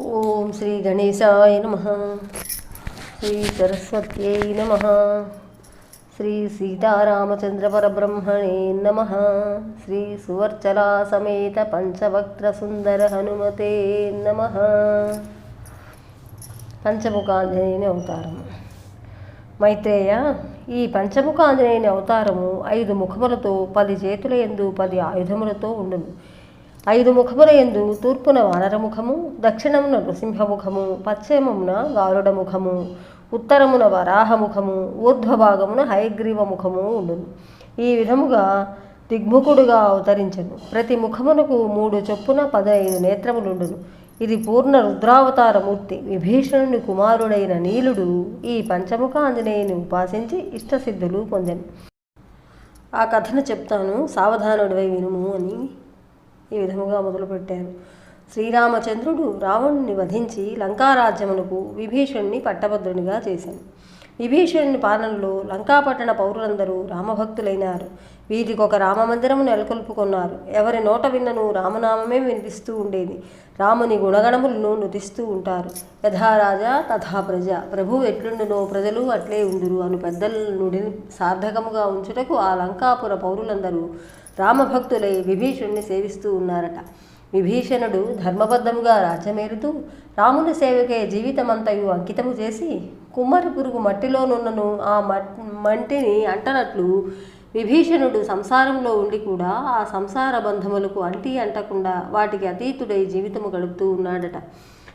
ఓం శ్రీ గణేశాయ నమ. శ్రీ సరస్వత్యై నమ. శ్రీ సీతారామచంద్ర పరబ్రహ్మణే నమ. శ్రీ సువర్చలా సమేత పంచవక్త్ర సుందర హనుమతే నమ. పంచముఖాంజనేయుని అవతారము. మైత్రేయ ఈ పంచముఖాంజనేయుని అవతారము ఐదు ముఖములతో పది చేతుల ఎందు పది ఆయుధములతో ఉండును. ఐదు ముఖముల ఎందు తూర్పున వానర ముఖము దక్షిణమున నృసింహముఖము పశ్చిమమున గారుడ ముఖము ఉత్తరమున వరాహముఖము ఊర్ధ్వభాగమున హయగ్రీవ ముఖము ఉండును. ఈ విధముగా దిగ్ముఖుడుగా అవతరించను. ప్రతి ముఖమునకు మూడు చొప్పున పదహైదు నేత్రములుండును. ఇది పూర్ణ రుద్రావతారమూర్తి విభీషణుని కుమారుడైన నీలుడు ఈ పంచముఖ ఆంజనేయుని ఉపాసించి ఇష్టసిద్ధులు పొందాను. ఆ కథను చెప్తాను. సావధానుడివై వినుము అని ఈ విధముగా మొదలుపెట్టారు. శ్రీరామచంద్రుడు రావణుని వధించి లంకారాజ్యమునకు విభీషణుని పట్టభద్రునిగా చేశాను విభీషణుని పాలనలో లంకాపట్టణ పౌరులందరూ రామభక్తులైనారు. వీరికొక రామమందిరము నెలకొల్పుకున్నారు. ఎవరి నోట విన్నను రామనామమే వినిపిస్తూ ఉండేది. రాముని గుణగణములను నుదిస్తూ ఉంటారు. యథారాజా తథా ప్రజ. ప్రభువు ఎట్లుండునో ప్రజలు అట్లే ఉందురు. అను పెద్దల నుడిని సార్థకముగా ఉంచుటకు ఆ లంకాపుర పౌరులందరూ రామభక్తులై విభీషుణ్ణి సేవిస్తూ ఉన్నారట. విభీషణుడు ధర్మబద్ధముగా రాజ్యమేరుతూ రాముని సేవకే జీవితమంతయు అంకితము చేసి కుమ్మరి పురుగు మట్టిలోనున్నను ఆ మంటిని అంటనట్లు విభీషణుడు సంసారంలో ఉండి కూడా ఆ సంసార బంధములకు అంటి అంటకుండా వాటికి అతీతుడై జీవితము గడుపుతూ ఉన్నాడట.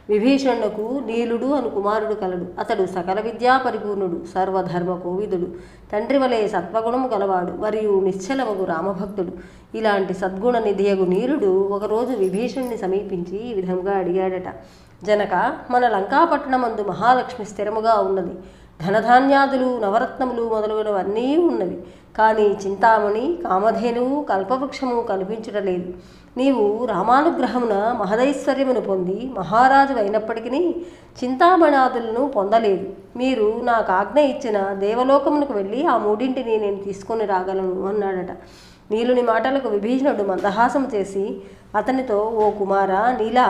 విభీషణుకు నీలుడు అను కుమారుడు కలడు. అతడు సకల విద్యా పరిపూర్ణుడు సర్వధర్మ కోవిదుడు. తండ్రి వలె సత్వగుణము గలవాడు మరియు నిశ్చలముగు రామభక్తుడు. ఇలాంటి సద్గుణ నిధియగు నీలుడు ఒకరోజు విభీషణుని సమీపించి ఈ విధంగా అడిగాడట. జనక మన లంకాపట్టణమందు మహాలక్ష్మి స్థిరముగా ఉన్నది. ధనధాన్యాదులు నవరత్నములు మొదలగునవన్నీ ఉన్నవి. కానీ చింతామణి కామధేనువు కల్పవృక్షము కనిపించటలేదు నీవు రామానుగ్రహమున మహదైశ్వర్యమును పొంది మహారాజు అయినప్పటికీ చింతామణాదులను పొందలేదు. మీరు నాకు ఆజ్ఞ ఇచ్చిన దేవలోకమునకు వెళ్ళి ఆ మూడింటిని నేను తీసుకొని రాగలను అన్నాడట. నీలుని మాటలకు విభీషణుడు మందహాసం చేసి అతనితో ఓ కుమార నీలా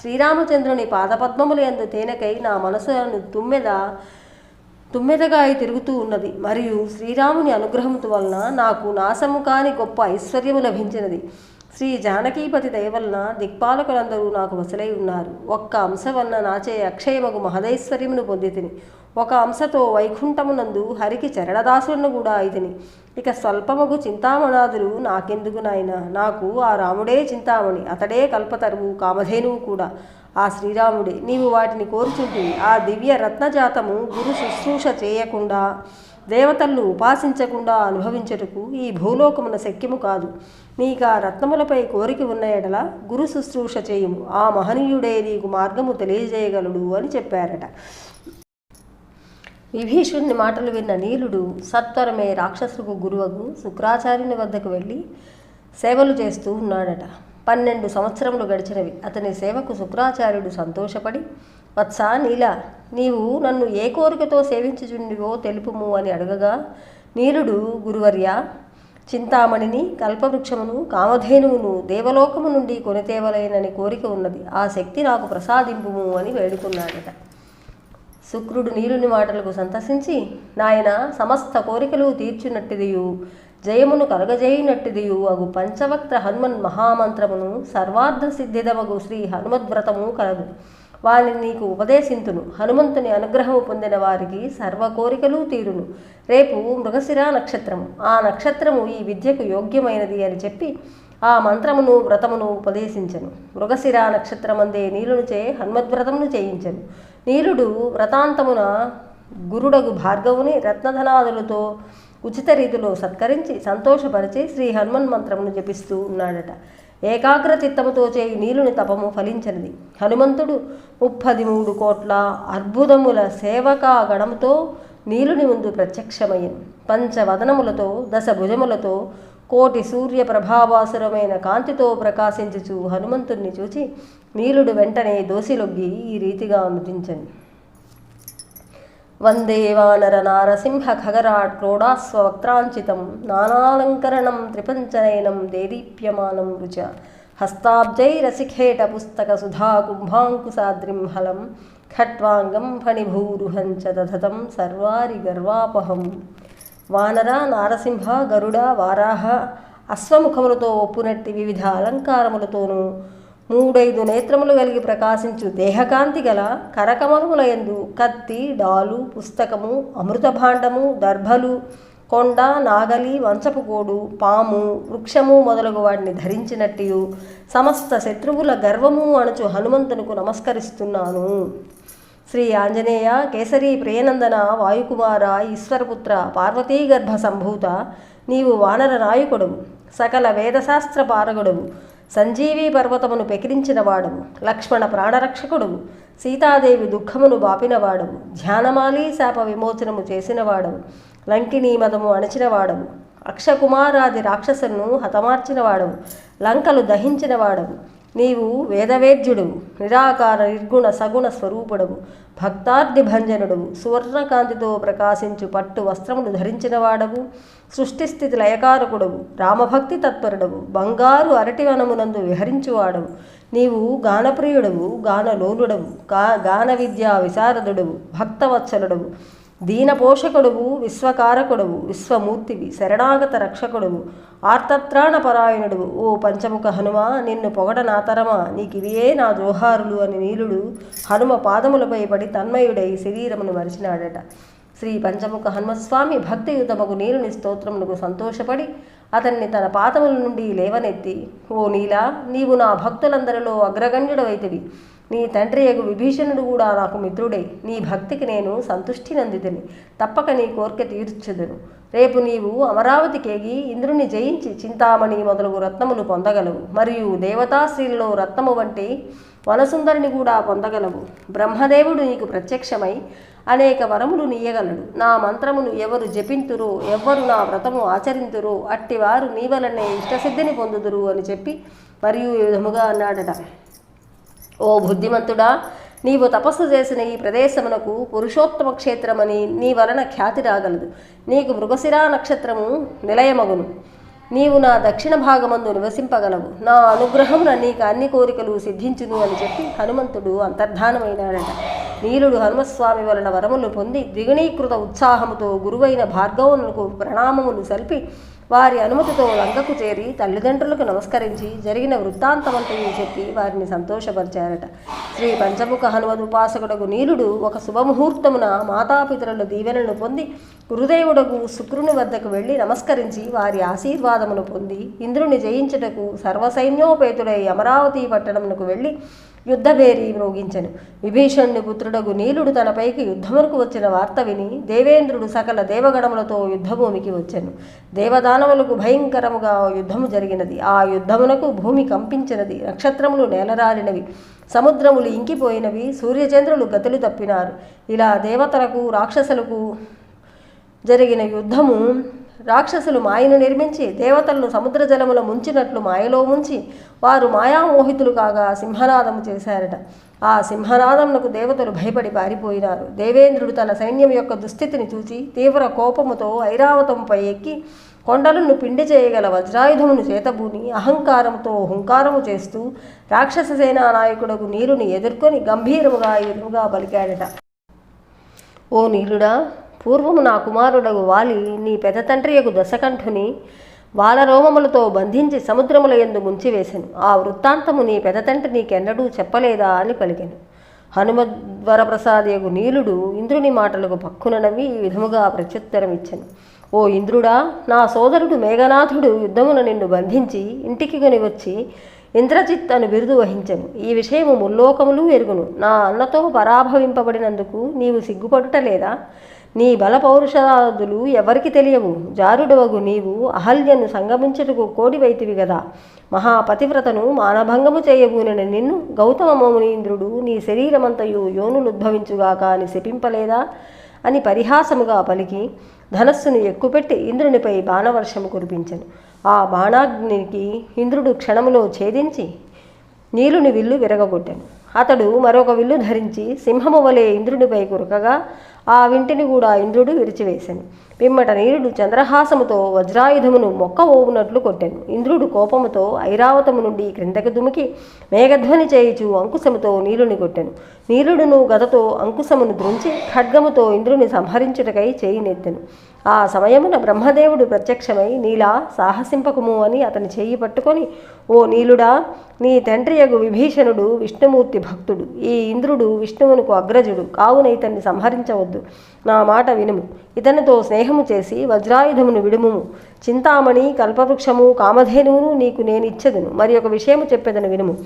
శ్రీరామచంద్రుని పాదపద్మములు యందు తేనెకై నా మనసును తుమ్మెద తుమ్మెదగా అయి తిరుగుతూ ఉన్నది. మరియు శ్రీరాముని అనుగ్రహం వలన నాకు నాశము కాని గొప్ప ఐశ్వర్యము లభించినది. శ్రీ జానకీపతి దయవలన దిక్పాలకులందరూ నాకు వసలై ఉన్నారు. ఒక్క అంశ వలన నాచే అక్షయమగు మహదైశ్వర్యమును పొందితిని. ఒక అంశతో వైకుంఠమునందు హరికి చరణదాసులను కూడా అయితిని. ఇక స్వల్పమగు చింతామణాదులు నాకెందుకు నాయన? నాకు ఆ రాముడే చింతామణి అతడే కల్పతరువు కామధేనువు కూడా. ఆ శ్రీరాముడే నీవు వాటిని కోరుచుంటే ఆ దివ్య రత్నజాతము గురు శుశ్రూష చేయకుండా దేవతలను ఉపాసించకుండా అనుభవించుటకు ఈ భూలోకమున శక్యము కాదు. నీకు ఆ రత్నములపై కోరిక ఉన్న ఎడల గురు శుశ్రూష చేయుము. ఆ మహనీయుడే నీకు మార్గము తెలియజేయగలడు అని చెప్పారట. విభీషుణ్ణి మాటలు విన్న నీలుడు సత్వరమే రాక్షసుకు గురువగు శుక్రాచార్యుని వద్దకు వెళ్ళి సేవలు చేస్తూ ఉన్నాడట. పన్నెండు సంవత్సరములు గడిచినవి. అతని సేవకు శుక్రాచార్యుడు సంతోషపడి వత్స నీలా నీవు నన్ను ఏ కోరికతో సేవించుచుండివో తెలుపుము అని అడగగా నీలుడు గురువర్య చింతామణిని కల్పవృక్షమును కామధేనువును దేవలోకము నుండి కొనితేవలేనని కోరిక ఉన్నది. ఆ శక్తి నాకు ప్రసాదింపుము అని వేడుకున్నాడట. శుక్రుడు నీలుని మాటలకు సంతసించి నాయన సమస్త కోరికలు తీర్చునట్టిదియు జయమును కలగజేయునట్టిదియు అగు పంచవక్త హనుమన్ మహామంత్రమును సర్వార్థ సిద్ధిదమగు శ్రీ హనుమద్వ్రతము కలదు వారిని నీకు ఉపదేశింతును. హనుమంతుని అనుగ్రహము పొందిన వారికి సర్వ కోరికలు తీరును. రేపు మృగశిర నక్షత్రము. ఆ నక్షత్రము ఈ విద్యకు యోగ్యమైనది అని చెప్పి ఆ మంత్రమును వ్రతమును ఉపదేశించను. మృగశిర నక్షత్రమందే నీలునిచే హనుమద్వ్రతమును చేయించను. నీలుడు వ్రతాంతమున గురుడగు భార్గవుని రత్నధనాదులతో ఉచిత రీతిలో సత్కరించి సంతోషపరిచి శ్రీ హనుమన్ మంత్రమును జపిస్తూ ఉన్నాడట. ఏకాగ్ర చిత్తముతో చేయి నీలుని తపము ఫలించినది. హనుమంతుడు ముప్పది మూడు కోట్ల అర్బుదముల సేవకా గణముతో నీలుని ముందు ప్రత్యక్షమయ్యను. పంచవదనములతో దశ భుజములతో కోటి సూర్య ప్రభావాసురమైన కాంతితో ప్రకాశించుచు హనుమంతుణ్ణి చూచి నీలుడు వెంటనే దోసిలొగ్గి ఈ రీతిగా అనుదించను. వందే వానర నారసింహ ఖగరాట్ క్రోడాస్వ వక్త్రాంచితం నానాలంకరణం త్రిపంచనయనం దేదీప్యమానం రుచ హస్తాబ్జైరసిఖేట పుస్తక సుధా కుంభాంకుశాద్రిం హలం ఖట్వాంగం ఫణిభూరుహం చ దధతం సర్వారి గర్వాపహం వానర నారసింహ గరుడ వారాహ అశ్వముఖములతో ఒప్పునట్టి వివిధ అలంకారములతోనూ మూడైదు నేత్రములు కలిగి ప్రకాశించు దేహకాంతి గల కరకమలములయందు కత్తి డాలు పుస్తకము అమృతభాండము దర్భలు కొండ నాగలి వంచపు కోడు పాము వృక్షము మొదలగు వాటిని ధరించినట్టు సమస్త శత్రువుల గర్వము అణచు హనుమంతునకు నమస్కరిస్తున్నాను. శ్రీ ఆంజనేయ కేసరి ప్రియనందన వాయుకుమార ఈశ్వరపుత్ర పార్వతీ గర్భ సంభూత నీవు వానర నాయకుడవు సకల వేదశాస్త్ర పారగుడవు సంజీవీ పర్వతమును పెకిరించినవాడవు లక్ష్మణ ప్రాణరక్షకుడు. సీతాదేవి దుఃఖమును బాపినవాడవు ధ్యానమాలి శాప విమోచనము చేసినవాడవు లంకినీ మదము అణచినవాడవు అక్షకుమారాది రాక్షసులను హతమార్చినవాడవు లంకలు దహించినవాడవు నీవు వేదవేద్యుడు నిరాకార నిర్గుణ సగుణ స్వరూపుడవు భక్తార్థి భంజనుడవు సువర్ణకాంతితో ప్రకాశించు పట్టు వస్త్రములు ధరించిన వాడవు సృష్టిస్థితి లయకారకుడవు రామభక్తి తత్పరుడవు బంగారు అరటి వనమునందు విహరించువాడవు. నీవు గానప్రియుడవు గానలోలుడవు గా గాన విద్యా విశారదుడవు భక్తవత్సలుడవు. దీన పోషకుడువు విశ్వకారకుడువు విశ్వమూర్తివి శరణాగత రక్షకుడువు ఆర్తత్రాణపరాయణుడువు ఓ పంచముఖ హనుమ నిన్ను పొగడ నా తరమా? నీకివియే నా జోహారులు అని నీలుడు హనుమ పాదములపై పడి తన్మయుడై శరీరమును మరిచినాడట. శ్రీ పంచముఖ హనుమస్వామి భక్తియుతముకు నీలుని స్తోత్రమునకు సంతోషపడి అతన్ని తన పాదముల నుండి లేవనెత్తి ఓ నీలా నీవు నా భక్తులందరిలో అగ్రగణ్యుడవైతివి. నీ తండ్రి యగు విభీషణుడు కూడా నాకు మిత్రుడే నీ భక్తికి నేను సంతుష్టి నందితిని. తప్పక నీ కోరిక తీర్చదును. రేపు నీవు అమరావతికేగి ఇంద్రుని జయించి చింతామణి మొదలగు రత్నములు పొందగలవు. మరియు దేవతాశ్రీలలో రత్నము వంటి వనసుందరిని కూడా పొందగలవు. బ్రహ్మదేవుడు నీకు ప్రత్యక్షమై అనేక వరములు నీయగలడు. నా మంత్రమును ఎవరు జపింతురో ఎవ్వరు నా వ్రతము ఆచరింతురో అట్టివారు నీ వలనే ఇష్టసిద్ధిని పొందుదురు అని చెప్పి మరియు ఈ విధముగా అన్నాడట. ఓ బుద్ధిమంతుడా నీవు తపస్సు చేసిన ఈ ప్రదేశమునకు పురుషోత్తమ క్షేత్రమని నీ వలన ఖ్యాతి రాగలదు. నీకు మృగశిరా నక్షత్రము నిలయమగును. నీవు నా దక్షిణ భాగమందు నివసింపగలవు. నా అనుగ్రహమున నీకు అన్ని కోరికలు సిద్ధించును అని చెప్పి హనుమంతుడు అంతర్ధానమైనాడట. నీలుడు హనుమస్వామి వలన వరములు పొంది ద్విగుణీకృత ఉత్సాహముతో గురువైన భార్గవునకు ప్రణామములు సల్పి వారి అనుమతితో లంకకు చేరి తల్లిదండ్రులకు నమస్కరించి జరిగిన వృత్తాంతమంతయు చెప్పి వారిని సంతోషపరిచారట. శ్రీ పంచముఖ హనుమదుపాసకుడకు నీలుడు ఒక శుభముహూర్తమున మాతాపితరుల దీవెనను పొంది గురుదేవుడకు శుక్రుని వద్దకు వెళ్ళి నమస్కరించి వారి ఆశీర్వాదమును పొంది ఇంద్రుని జయించుటకు సర్వసైన్యోపేతుడై అమరావతి పట్టణమునకు వెళ్ళి యుద్ధభేరి మ్రోగించెను. విభీషణుని పుత్రుడగు నీలుడు తనపైకి యుద్ధమునకు వచ్చిన వార్త విని దేవేంద్రుడు సకల దేవగణములతో యుద్ధభూమికి వచ్చెను. దేవదానములకు భయంకరముగా యుద్ధము జరిగినది. ఆ యుద్ధమునకు భూమి కంపించినది. నక్షత్రములు నేలరాలినవి. సముద్రములు ఇంకిపోయినవి. సూర్యచంద్రులు గతులు తప్పినారు. ఇలా దేవతలకు రాక్షసులకు జరిగిన యుద్ధము రాక్షసులు మాయను నిర్మించి దేవతలను సముద్ర జలముల ముంచినట్లు మాయలో ముంచి వారు మాయామోహితులు కాగా సింహనాదము చేశారట. ఆ సింహనాదమునకు దేవతలు భయపడి పారిపోయినారు. దేవేంద్రుడు తన సైన్యం యొక్క దుస్థితిని చూచి తీవ్ర కోపముతో ఐరావతంపై ఎక్కి కొండలను పిండి చేయగల వజ్రాయుధమును చేతబూని అహంకారంతో హుంకారము చేస్తూ రాక్షస సేనా నాయకుడకు నీరుని ఎదుర్కొని గంభీరముగా ఎదురుగా పలికాడట ఓ నీలుడా పూర్వము నా కుమారుడగు వాలి నీ పెద్ద యొక్క దశకంఠుని వాలరోమములతో బంధించి సముద్రముల యందు ముంచివేశాను ఆ వృత్తాంతము నీ పెద్ద తండ్రి నీకెన్నడూ చెప్పలేదా అని పలికాను. హనుమద్వరప్రసాద్ యొక్క నీలుడు ఇంద్రుని మాటలకు పక్కున నవ్వి ఈ విధముగా ప్రత్యుత్తరం ఇచ్చెను ఓ ఇంద్రుడా నా సోదరుడు మేఘనాథుడు యుద్ధమున నిన్ను బంధించి ఇంటికి కొని వచ్చి ఇంద్రజిత్ అను బిరుదు వహించను. ఈ విషయము ముల్లోకములు ఎరుగును. నా అన్నతో పరాభవింపబడినందుకు నీవు సిగ్గుపడుటలేదా నీ బల పౌరుషాదులు ఎవరికి తెలియవు? జారుడవగు నీవు అహల్యను సంగమించుటకు కోడివైతివి గదా. మహాపతివ్రతను మానభంగము చేయబూనని నిన్ను గౌతమ మౌనీంద్రుడు నీ శరీరమంతయు యోనులుద్భవించుగాక అని శపింపలేదా? అని పరిహాసముగా పలికి ధనస్సును ఎక్కుపెట్టి ఇంద్రునిపై బాణవర్షము కురిపించను. ఆ బాణాగ్నికి ఇంద్రుడు క్షణములో ఛేదించి నీలుని విల్లు విరగగొట్టాను. అతడు మరొక విల్లు ధరించి సింహము వలె ఇంద్రునిపై కురకగా ఆ వింటిని కూడా ఇంద్రుడు విరిచివేశాను. పిమ్మట నీరుడు చంద్రహాసముతో వజ్రాయుధమును మొక్క ఓవునట్లు కొట్టాను. ఇంద్రుడు కోపముతో ఐరావతము నుండి క్రిందకి దుమికి మేఘధ్వని చేయుచు అంకుశముతో నీలుని కొట్టాను. నీరుడును గదతో అంకుశమును ద్రుంచి ఖడ్గముతో ఇంద్రుని సంహరించుటకై చేయినెత్తెను. ఆ సమయమున బ్రహ్మదేవుడు ప్రత్యక్షమై నీలా సాహసింపకము అని అతని చేయి పట్టుకొని ఓ నీలుడా నీ తండ్రియగు విభీషణుడు విష్ణుమూర్తి భక్తుడు. ఈ ఇంద్రుడు విష్ణువునకు అగ్రజుడు. కావున ఇతన్ని సంహరించవద్దు. నా మాట వినుము. ఇతనితో స్నేహము చేసి వజ్రాయుధమును విడుముము. చింతామణి కల్పవృక్షము కామధేనువును నీకు నేనిచ్చెదను. మరి ఒక విషయము చెప్పెదను వినుము.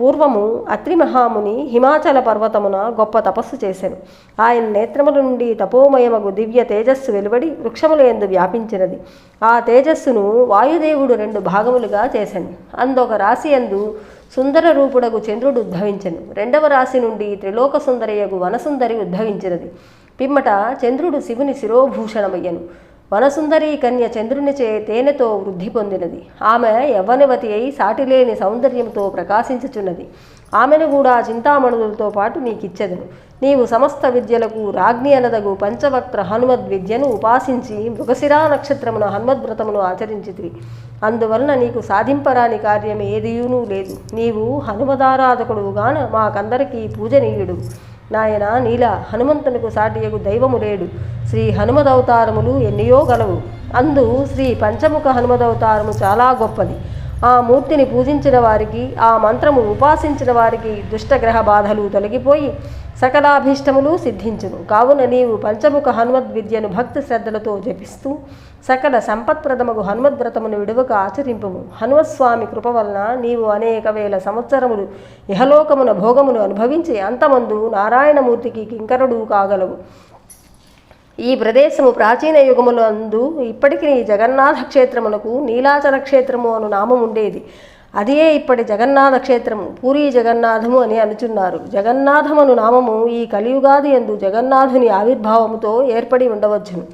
పూర్వము అత్రి మహాముని హిమాచల పర్వతమున గొప్ప తపస్సు చేశాను ఆయన నేత్రముల నుండి తపోమయమగు దివ్య తేజస్సు వెలువడి వృక్షముల ఎందు వ్యాపించినది. ఆ తేజస్సును వాయుదేవుడు రెండు భాగములుగా చేశాను అందొక రాశి ఎందు సుందర రూపుడగు చంద్రుడు ఉద్భవించను. రెండవ రాశి నుండి త్రిలోక సుందరియగు వనసుందరి ఉద్భవించినది. పిమ్మట చంద్రుడు శివుని శిరోభూషణమయ్యను. వనసుందరీ కన్య చంద్రునిచే తేనెతో వృద్ధి పొందినది. ఆమె యవ్వనవతి అయి సాటిలేని సౌందర్యంతో ప్రకాశించుచున్నది. ఆమెను కూడా చింతామణులతో పాటు నీకిచ్చెదను. నీవు సమస్త విద్యలకు రాజ్ఞి అనదగు పంచవక్త్ర హనుమద్ విద్యను ఉపాసించి మృగశిరా నక్షత్రమున హనుమద్వ్రతమును ఆచరించితివి. అందువలన నీకు సాధింపరాని కార్యం ఏదియూనూ లేదు. నీవు హనుమదారాధకుడుగాన మాకందరికీ పూజనీయుడు. నాయన నీల హనుమంతునకు సాటియగు దైవము లేడు. శ్రీ హనుమదవతారములు ఎన్నియో గలవు. అందు శ్రీ పంచముఖ హనుమదవతారము చాలా గొప్పది. ఆ మూర్తిని పూజించిన వారికి ఆ మంత్రము ఉపాసించిన వారికి దుష్టగ్రహ బాధలు తొలగిపోయి సకలాభీష్టములు సిద్ధించును. కావున నీవు పంచముఖ హనుమద్ విద్యను భక్తి శ్రద్ధలతో జపిస్తూ సకల సంపత్ప్రదముగు హనుమద్వ్రతమును విడువక ఆచరింపము. హనుమస్వామి కృప వలన నీవు అనేక వేల సంవత్సరములు ఇహలోకమున భోగమును అనుభవించి అంతమందు నారాయణమూర్తికి కింకరుడు కాగలవు. ఈ ప్రదేశము ప్రాచీన యుగములందు ఇప్పటికీ జగన్నాథ క్షేత్రమునకు నీలాచల క్షేత్రము అను నామం ఉండేది. అదే ఇప్పటి జగన్నాథ క్షేత్రము పూరీ జగన్నాథము అని అనుచున్నారు. జగన్నాథమను నామము ఈ కలియుగాది ఎందు జగన్నాథుని ఆవిర్భావముతో ఏర్పడి ఉండవచ్చును.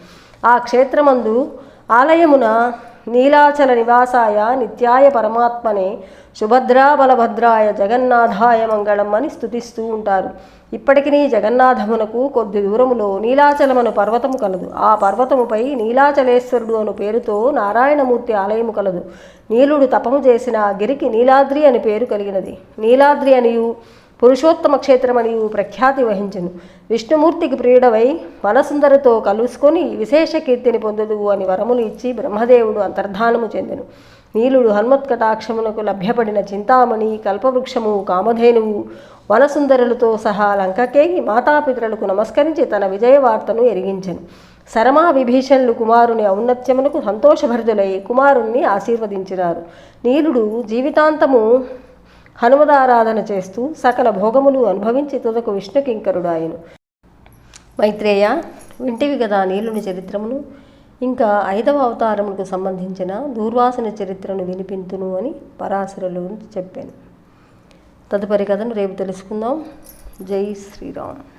ఆ క్షేత్రమందు ఆలయమున నీలాచల నివాసాయ నిత్యాయ పరమాత్మనే సుభద్రా బలభద్రాయ జగన్నాథాయ మంగళం అని స్తుతిస్తూ ఉంటారు. ఇప్పటికీ జగన్నాథమునకు కొద్ది దూరములో నీలాచలమను పర్వతము కలదు. ఆ పర్వతముపై నీలాచలేశ్వరుడు అను పేరుతో నారాయణమూర్తి ఆలయము కలదు. నీలుడు తపము చేసిన గిరికి నీలాద్రి అని పేరు కలిగినది. నీలాద్రి అనియు పురుషోత్తమ క్షేత్రమని ప్రఖ్యాతి వహించను. విష్ణుమూర్తికి ప్రియుడవై మనసుందరితో కలుసుకొని విశేష కీర్తిని పొందుదు అని వరములు ఇచ్చి బ్రహ్మదేవుడు అంతర్ధానము చెందెను. నీలుడు హన్మత్కటాక్షమునకు లభ్యపడిన చింతామణి కల్పవృక్షము కామధేనువు వనసుందరులతో సహా లంకకేగి మాతాపితరులకు నమస్కరించి తన విజయవార్తను ఎరిగించెను. శరమా విభీషణులు కుమారుని ఔన్నత్యమునకు సంతోషభరితులై కుమారుణ్ణి ఆశీర్వదించినారు. నీలుడు జీవితాంతము హనుమదారాధన చేస్తూ సకల భోగములు అనుభవించి తుదకు విష్ణుకింకరుడాయను మైత్రేయ వింటివి కదా నీలుని చరిత్రమును ఇంకా ఐదవ అవతారములకు సంబంధించిన దూర్వాసన చరిత్రను వినిపింతును అని పరాశరులు చెప్పాను. తదుపరి కథను రేపు తెలుసుకుందాం. జై శ్రీరామ్.